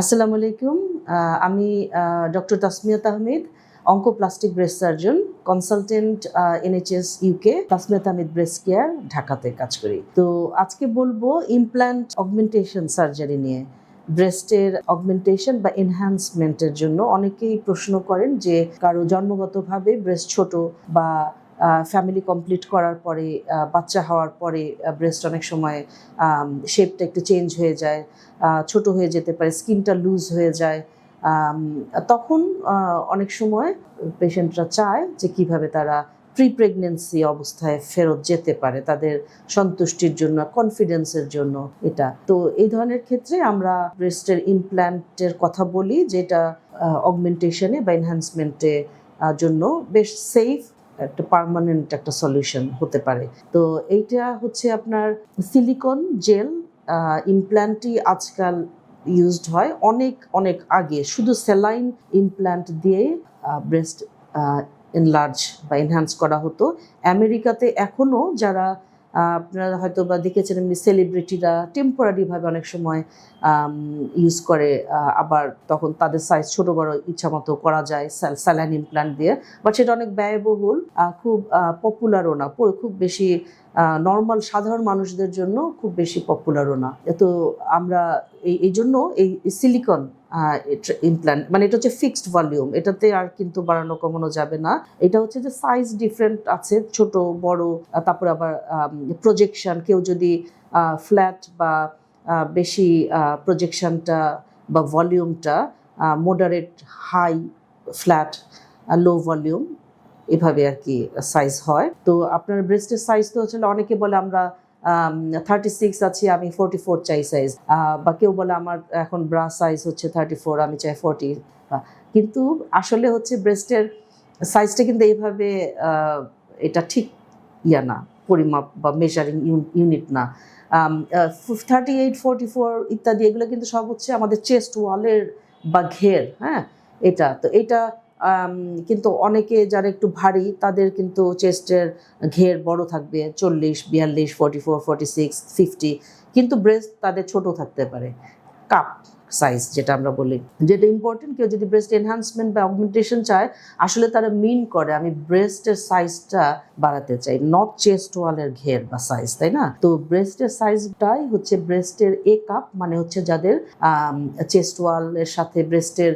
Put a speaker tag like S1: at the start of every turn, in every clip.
S1: আসসালামু আলাইকুম। আমি doctor Tasmiyat Ahmed oncoplastic breast surgeon, consultant NHS UK Tasmiyat Ahmed breast care, ঢাকাতে কাজ করি। তো আজকে বলব ইমপ্ল্যান্ট অগমেন্টেশন সার্জারি নিয়ে। ব্রেস্টের অগমেন্টেশন বা এনহ্যান্সমেন্টের জন্য অনেকেই প্রশ্ন করেন যে, কারও জন্মগতভাবে ব্রেস্ট ছোট বা ফ্যামিলি কমপ্লিট করার পরে বাচ্চা হওয়ার পরে ব্রেস্ট অনেক সময় শেপটা একটু চেঞ্জ হয়ে যায় ছোট হয়ে যেতে পারে স্কিনটা লুজ হয়ে যায় তখন অনেক সময় পেশেন্টরা চায় যে কীভাবে তারা প্রি প্রেগনেন্সি অবস্থায় ফেরত যেতে পারে, তাদের সন্তুষ্টির জন্য কনফিডেন্সের জন্য এটা। তো এই ধরনের ক্ষেত্রে আমরা ব্রেস্টের ইমপ্ল্যান্টের কথা বলি, যেটা অগমেন্টেশনে বা এনহ্যান্সমেন্টে জন্য বেশ সেফ একটা পার্মানেন্ট একটা সলিউশন হতে পারে। তো এইটা হচ্ছে আপনার সিলিকন জেল ইমপ্ল্যান্টই আজকাল ইউজড হয় অনেক অনেক আগে। শুধু সেলাইন ইমপ্ল্যান্ট দিয়ে ব্রেস্ট এনলার্জ বা এনহ্যান্স করা হতো। আমেরিকাতে এখনও যারা আপনারা হয়তো বা দেখেছেন এমনি সেলিব্রিটিরা টেম্পোরারিভাবে অনেক সময় ইউজ করে আবার তখন তাদের সাইজ ছোট বড় ইচ্ছা মতো করা যায় স্যালাইন ইমপ্ল্যান্ট দিয়ে। বাট সেটা অনেক ব্যয়বহুল খুব পপুলারও না। খুব বেশি নর্মাল সাধারণ মানুষদের জন্য খুব বেশি পপুলারও না। তো আমরা এই জন্য এই সিলিকন ইমপ্ল্যান্ট মানে এটা হচ্ছে ফিক্সড ভলিউম এটাতে আর কিন্তু বাড়ানো কমানো যাবে না। এটা হচ্ছে যে সাইজ ডিফারেন্ট আছে, ছোট, বড় তারপরে আবার প্রজেকশন কেউ যদি ফ্ল্যাট বা বেশি প্রজেকশনটা বা ভলিউমটা moderate high flat low volume এভাবে আর কি সাইজ হয়। তো আপনার ব্রেস্টের সাইজ তো হচ্ছে, অনেকে বলে আমরা থার্টি সিক্স আছি, আমি ফোরটি ফোর চাই সাইজ বা কেউ বলে আমার এখন ব্রা সাইজ হচ্ছে থার্টি ফোর আমি চাই ফোরটি কিন্তু আসলে হচ্ছে ব্রেস্টের সাইজটা কিন্তু এইভাবে এটা ঠিক ইয়া না, পরিমাপ বা মেজারিং ইউনিট না। থার্টি এইট ফোরটি ফোর ইত্যাদি, এগুলো কিন্তু সব হচ্ছে আমাদের চেস্ট ওয়ালের বা ঘের হ্যাঁ? এটা, তো এটা কিন্তু অনেকে যারা একটু ভারী, তাদের কিন্তু চেস্টের ঘের বড় থাকবে, চল্লিশ, বিয়াল্লিশ forty four forty six fifty কিন্তু ব্রেস্ট তাদের ছোট থাকতে পারে কাপ সাইজ যেটা আমরা বলি। যেটা ইম্পর্টেন্ট কেউ যদি ব্রেস্ট এনহান্সমেন্ট বা অগমেন্টেশন চায়, আসলে তারা মিন করে, আমি ব্রেস্টের সাইজটা বাড়াতে চাই নট চেস্ট ওয়ালের ঘের বা সাইজ তাই না? তো ব্রেস্টের সাইজটাই হচ্ছে ব্রেস্টের এ কাপ মানে হচ্ছে যাদের চেস্ট ওয়ালের সাথে ব্রেস্টের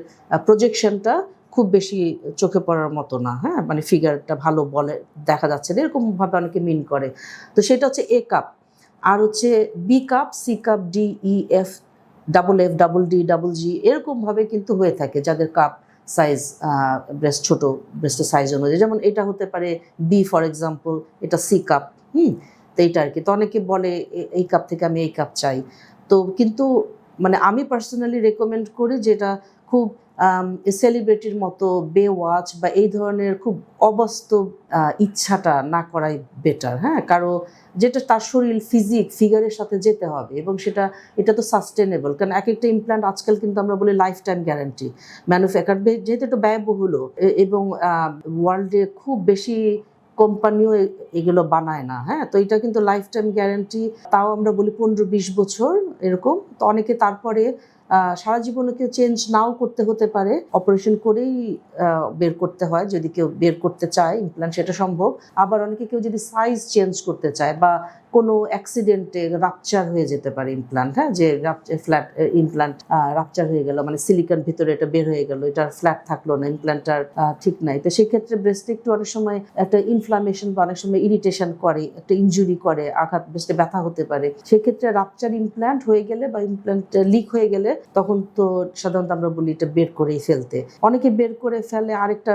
S1: প্রজেকশনটা খুব বেশি চোখে পড়ার মতো না হ্যাঁ? মানে ফিগারটা ভালো বলে, দেখা যাচ্ছে না, এরকম ভাবে অনেকে মিন করে। তো সেটা হচ্ছে এ কাপ আর হচ্ছে B cup C cup D E F double F double D double G এরকমভাবে কিন্তু হয়ে থাকে যাদের কাপ সাইজ ব্রেস্ট ছোট ব্রেস্টের সাইজ অনুযায়ী। যেমন এটা হতে পারে বি ফর এক্সাম্পল এটা সি কাপ হুম? তো এইটা আর কি। তো অনেকে বলে এই কাপ থেকে আমি এই কাপ চাই। তো কিন্তু মানে আমি পার্সোনালি রেকমেন্ড করি যেটা খুব সেলিব্রিটির মতো বে ওয়াচ বা এই ধরনের খুব অবাস্তব ইচ্ছাটা না করাই বেটার হ্যাঁ? কারও যেটা তার শরীর ফিজিক ফিগারের সাথে যেতে হবে এবং সেটা, এটা তো সাস্টেনেবল কারণ এক একটা ইমপ্ল্যান্ট আজকাল কিন্তু আমরা বলি লাইফ টাইম গ্যারান্টি ম্যানুফ্যাকচার যেহেতু এটা ব্যয়বহুল এবং ওয়ার্ল্ডে খুব বেশি কোম্পানিও এগুলো বানায় না হ্যাঁ? তো এটা কিন্তু লাইফ টাইম গ্যারান্টি তাও আমরা বলি পনেরো বিশ বছর এরকম। তো অনেকে তারপরে সারা জীবনে কেউ চেঞ্জ নাও করতে হতে পারে। অপারেশন করেই বের করতে হয় যদি কেউ বের করতে চায় ইমপ্ল্যান্ট সেটা সম্ভব। আবার অনেকে কেউ যদি সাইজ চেঞ্জ করতে চায় বা কোনো অ্যাক্সিডেন্টে রাপচার হয়ে যেতে পারে ইমপ্ল্যান্ট হ্যাঁ? যে ফ্ল্যাট ইমপ্ল্যান্ট রাপচার হয়ে গেল মানে সিলিকন ভিতরে এটা বের হয়ে গেল, এটা ফ্ল্যাট থাকল না ইমপ্ল্যান্টটার ঠিক নাই। তো সেক্ষেত্রে ব্রেস্টে একটু অনেক সময় একটা ইনফ্লামেশন বা অনেক সময় ইরিটেশন করে, একটা ইনজুরি করে, আঘাত ব্রেস্টে ব্যথা হতে পারে। সেক্ষেত্রে রাপচার ইমপ্ল্যান্ট হয়ে গেলে বা ইমপ্ল্যান্ট লিক হয়ে গেলে তখন তো সাধারণত আমরা বলি এটা বের করেই ফেলতে। অনেকে বের করে ফেলে, আরেকটা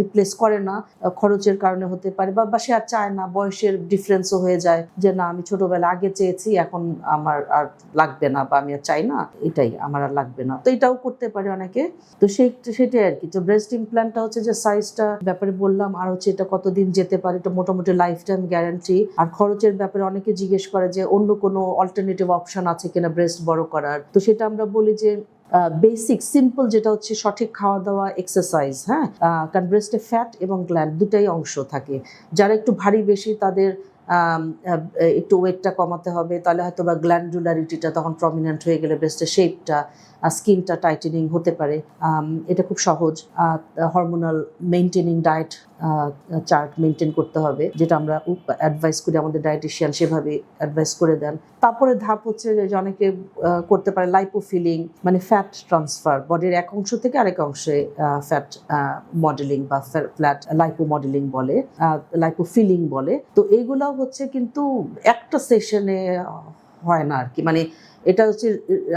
S1: রিপ্লেস করে না। খরচের কারণে হতে পারে বা বা সে আর চায় না, বয়সের ডিফারেন্সও হয়ে যায় যে, না, আমি ছোটবেলা আগে চেয়েছি, এখন আমার আর লাগবে না বা, আমি আর চাই না। এটাই, আমার আর লাগবে না। তো এটাও করতে পারে অনেকে। তো সেই, সেটাই আর কি। তো ব্রেস্ট ইমপ্ল্যান্টটা হচ্ছে যে সাইজটা ব্যাপারে বললাম, আর হচ্ছে এটা কতদিন যেতে পারে, এটা মোটামুটি লাইফ টাইম গ্যারান্টি আর খরচের ব্যাপারে অনেকে জিজ্ঞেস করে যে, অন্য কোনো অল্টারনেটিভ অপশন আছে কিনা ব্রেস্ট বড় করার? তো সেটা আমরা বলি যে বেসিক সিম্পল যেটা হচ্ছে সঠিক খাওয়া দাওয়া এক্সারসাইজ হ্যাঁ? কারণ ব্রেস্টে ফ্যাট এবং গ্ল্যান্ড দুটাই অংশ থাকে। যারা একটু ভারী বেশি তাদের একটু ওয়েটটা কমাতে হবে। তাহলে হয়তো বা গ্ল্যান্ডুলারিটিটা তখন প্রমিনেন্ট হয়ে গেলে ব্রেস্টের শেপটা স্কিনটা টাইটেনিং হতে পারে। এটা খুব সহজ। Hormonal maintaining diet chart maintain করতে হবে, যেটা আমরা অ্যাডভাইস করি আমাদের ডায়েটিশিয়ান সেভাবে অ্যাডভাইস করে দেন। তারপরে ধাপ হচ্ছে যে অনেকে করতে পারে লাইপোফিলিং মানে ফ্যাট ট্রান্সফার বডির এক অংশ থেকে আরেক অংশে ফ্যাট মডেলিং বা ফ্ল্যাট লাইপো মডেলিং বলে লাইপোফিলিং বলে। তো এইগুলো হচ্ছে কিন্তু একটা সেশনে হয় না আর কি। মানে এটা হচ্ছে,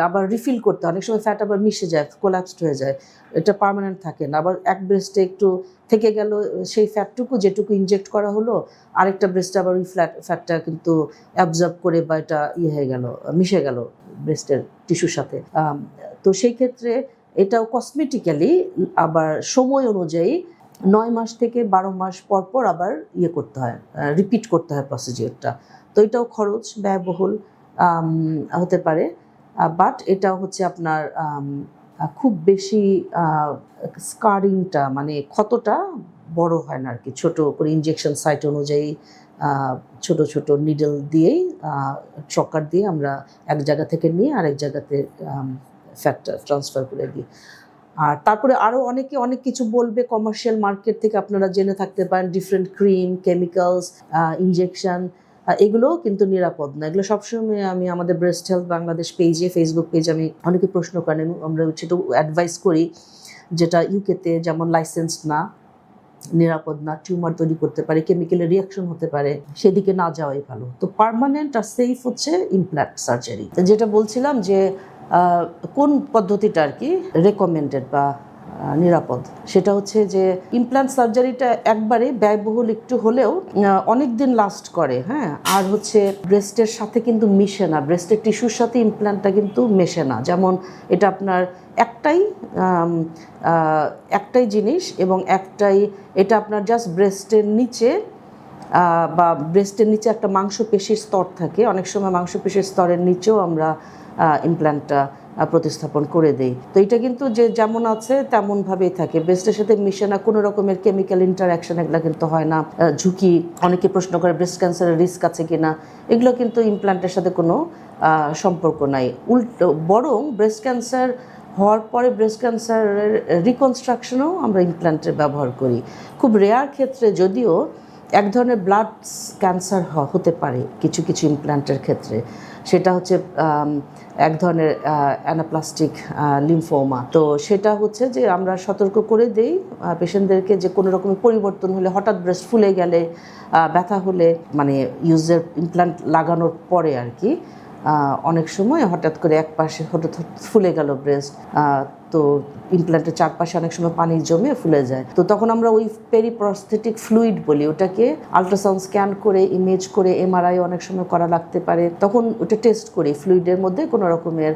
S1: আবার রিফিল করতে অনেক সময় ফ্যাট আবার মিশে যায় কোলাপসড হয়ে যায়। এটা পার্মানেন্ট থাকে না। আবার এক ব্রেস্টে একটু থেকে গেল, সেই ফ্যাটটুকু যেটুকু ইনজেক্ট করা হলো, আরেকটা ব্রেস্টে আবার ওই ফ্ল্যাট ফ্যাটটা কিন্তু অ্যাবজর্ব করে বা এটা ইয়ে হয়ে গেল, মিশে গেল ব্রেস্টের টিস্যুর সাথে। তো সেই ক্ষেত্রে এটাও কসমেটিক্যালি আবার সময় অনুযায়ী নয় মাস থেকে বারো মাস পর পর আবার ইয়ে করতে হয় রিপিট করতে হয় প্রসিজিওরটা তো এটাও খরচ, ব্যয়বহুল হতে পারে বাট এটা হচ্ছে আপনার খুব বেশি স্কারিংটা মানে ক্ষতটা বড় হয় না আর কি। ছোটো করে ইঞ্জেকশন সাইট অনুযায়ী ছোট ছোট নিডল দিয়েই চকার দিয়ে আমরা এক জায়গা থেকে নিয়ে আরেক জায়গাতে ফ্যাটটা ট্রান্সফার করে দিই। আর তারপরে আরও অনেকে অনেক কিছু বলবে কমার্শিয়াল মার্কেট থেকে, আপনারা জেনে থাকতে পারেন ডিফারেন্ট ক্রিম কেমিক্যালস ইনজেকশন এগুলোও কিন্তু নিরাপদ না। এগুলো সবসময় আমি আমাদের ব্রেস্ট হেলথ বাংলাদেশ পেজে ফেসবুক পেজে আমি অনেকে প্রশ্ন করেন আমরা সেটা অ্যাডভাইস করি যেটা ইউকেতে যেমন লাইসেন্স না, নিরাপদ না টিউমার তৈরি করতে পারে কেমিক্যালের রিয়াকশন হতে পারে, সেদিকে না যাওয়াই ভালো। তো পার্মানেন্ট আর সেফ হচ্ছে ইমপ্ল্যান্ট সার্জারি যেটা বলছিলাম যে কোন পদ্ধতিটা আর কি রেকমেন্ডেড বা নিরাপদ। সেটা হচ্ছে যে ইমপ্লান্ট সার্জারিটা একবারে ব্যয়বহুল একটু হলেও অনেক দিন লাস্ট করে হ্যাঁ? আর হচ্ছে ব্রেস্টের সাথে কিন্তু মিশে না। ব্রেস্টের টিস্যুর সাথে ইমপ্ল্যান্টটা কিন্তু মেশে না। যেমন এটা আপনার একটাই একটাই জিনিস এবং একটাই এটা আপনার জাস্ট ব্রেস্টের নিচে বা ব্রেস্টের নিচে একটা মাংসপেশির স্তর থাকে। অনেক সময় মাংসপেশির স্তরের নিচেও আমরা ইমপ্ল্যান্টটা প্রতিস্থাপন করে দেই। তো এটা কিন্তু যে যেমন আছে, তেমনভাবেই থাকে। ব্রেস্টের সাথে মিশে না, কোনো রকমের কেমিক্যাল ইন্টারাকশন এগুলো কিন্তু হয় না। ঝুঁকি, অনেকে প্রশ্ন করে ব্রেস্ট ক্যান্সারের রিস্ক আছে কিনা? এগুলো কিন্তু ইমপ্ল্যান্টের সাথে কোনো সম্পর্ক নাই। উল্টো, বরং ব্রেস্ট ক্যান্সার হওয়ার পরে ব্রেস্ট ক্যান্সারের রিকনস্ট্রাকশনেও আমরা ইমপ্ল্যান্টের ব্যবহার করি। খুব রেয়ার ক্ষেত্রে যদিও এক ধরনের ব্লাড ক্যান্সার হতে পারে কিছু কিছু ইমপ্ল্যান্টের ক্ষেত্রে। সেটা হচ্ছে এক ধরনের অ্যানাপ্লাস্টিক লিমফোমা। তো সেটা হচ্ছে যে আমরা সতর্ক করে দেই পেশেন্টদেরকে যে কোনো রকম পরিবর্তন হলে হঠাৎ ব্রেস্ট ফুলে গেলে ব্যথা হলে মানে ইউজের ইমপ্লান্ট লাগানোর পরে আর কি অনেক সময় হঠাৎ করে এক পাশে হঠাৎ ফুলে গেল ব্রেস্ট তো ইমপ্ল্যান্টের চারপাশে অনেক সময় পানি জমে ফুলে যায়। তো তখন আমরা ওই পেরিপ্রস্থেটিক ফ্লুইড বলি, ওটাকে আলট্রাসাউন্ড স্ক্যান করে ইমেজ করে এমআরআই অনেক সময় করা লাগতে পারে। তখন ওটা টেস্ট করি ফ্লুইডের মধ্যে কোনো রকমের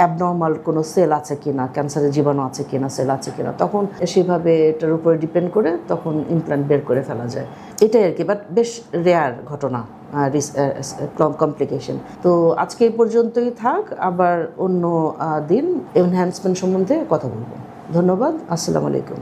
S1: অ্যাবনর্মাল কোনো সেল আছে কিনা ক্যান্সারের জীবাণু আছে কিনা সেল আছে কিনা। তখন সেভাবে এটার উপরে ডিপেন্ড করে তখন ইমপ্ল্যান্ট বের করে ফেলা যায়। এটাই আর কি বাট বেশ রেয়ার ঘটনা কমপ্লিকেশন তো আজকে এই পর্যন্তই থাক, আবার অন্য দিন এনহ্যান্সমেন্ট সম্বন্ধে কথা বলব। ধন্যবাদ আসসালামু আলাইকুম।